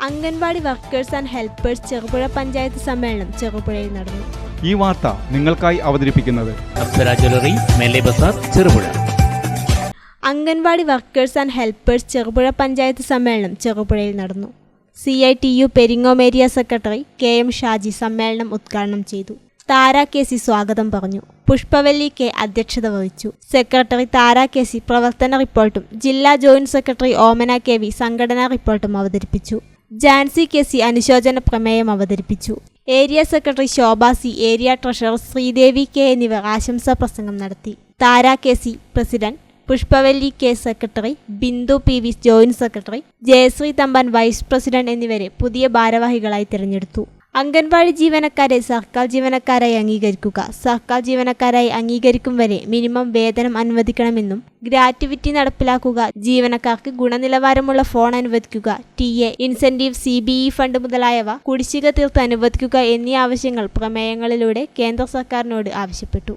Anganwadi workers and helpers Cherupuzha panchayat സമ്മേളനം ചെറുപുഴയിൽ നടന്നു. ഈ വാർത്ത നിങ്ങൾക്കായി അവതരിപ്പിക്കുന്നത് അപ്സര ജ്വല്ലറി മേലെ Bazar Cherupuzha. Anganwadi workers and helpers Cherupuzha panchayat സമ്മേളനം ചെറുപുഴയിൽ നടന്നു. C I T U Peringome area secretary K M Shaji സമ്മേളനം ഉദ്ഘാടനം ചെയ്തു. താര കെ സി സ്വാഗതം പറഞ്ഞു. പുഷ്പവല്ലി കെ അധ്യക്ഷത വഹിച്ചു. സെക്രട്ടറി താര കെ സി പ്രവർത്തന റിപ്പോർട്ടും ജില്ലാ joint secretary Omana K V സംഘടനാ റിപ്പോർട്ടും അവതരിപ്പിച്ചു. ജാൻസി കെ സി അനുശോചന പ്രമേയം അവതരിപ്പിച്ചു. Area secretary Shobha C area treasurer Sreedevi K എന്നിവർ ആശംസാ പ്രസംഗം നടത്തി. Thara K C president Pushpavalli K secretary Bindu P V joint secretary Jayasree Thampan vice president എന്നിവരെ പുതിയ ഭാരവാഹികളായി തിരഞ്ഞെടുത്തു. അംഗൻവാടി ജീവനക്കാരെ സർക്കാർ ജീവനക്കാരായി അംഗീകരിക്കുക. സർക്കാർ ജീവനക്കാരായി അംഗീകരിക്കും വരെ മിനിമം വേതനം അനുവദിക്കണമെന്നും ഗ്രാറ്റുവിറ്റി നടപ്പിലാക്കുക ജീവനക്കാർക്ക് ഗുണനിലവാരമുള്ള ഫോൺ അനുവദിക്കുക T A incentive C B E fund മുതലായവ കുടിശ്ശിക തീർത്ത് അനുവദിക്കുക എന്നീ ആവശ്യങ്ങൾ പ്രമേയങ്ങളിലൂടെ കേന്ദ്ര സർക്കാരിനോട് ആവശ്യപ്പെട്ടു.